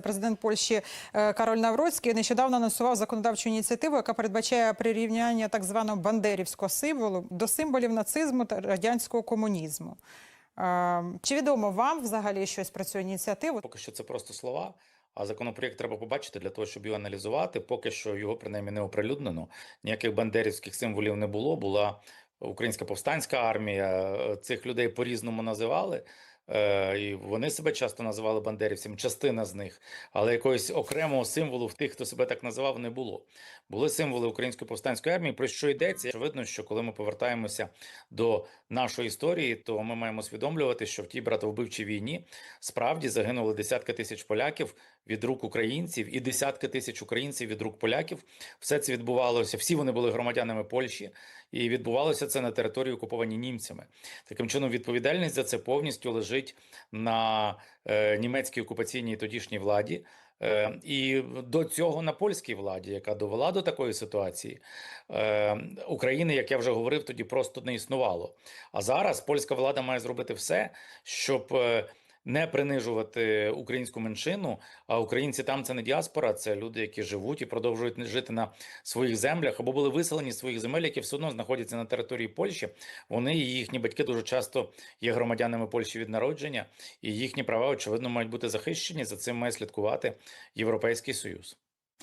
Президент Польщі е, Кароль Навроцький нещодавно анонсував законодавчу ініціативу, яка передбачає прирівняння так званого бандерівського символу до символів нацизму та радянського комунізму. Е, Чи відомо вам взагалі щось про цю ініціативу? Поки що це просто слова. А законопроєкт треба побачити для того, щоб його аналізувати. Поки що його принаймні не оприлюднено. Ніяких бандерівських символів не було. Була українська повстанська армія. Е, Цих людей по-різному називали. Е, І вони себе часто називали бандерівцями, частина з них, але якогось окремого символу в тих, хто себе так називав, не було. Були символи української повстанської армії. Про що йдеться? Очевидно, що коли ми повертаємося до нашої історії, то ми маємо усвідомлювати, що в тій братовбивчій війні справді загинули десятки тисяч поляків від рук українців і десятки тисяч українців від рук поляків. Все це відбувалося. Всі вони були громадянами Польщі, і відбувалося це на території окуповані німцями. Таким чином, відповідальність за це повністю лежить на е, німецькій окупаційній тодішній владі. Е, І до цього на польській владі, яка довела до такої ситуації, е, України, як я вже говорив, тоді просто не існувало. А зараз польська влада має зробити все, щоб не принижувати українську меншину. А українці там це не діаспора, це люди, які живуть і продовжують жити на своїх землях або були виселені з своїх земель, які все одно знаходяться на території Польщі. Вони і їхні батьки дуже часто є громадянами Польщі від народження, і їхні права очевидно мають бути захищені. За цим має слідкувати Європейський Союз.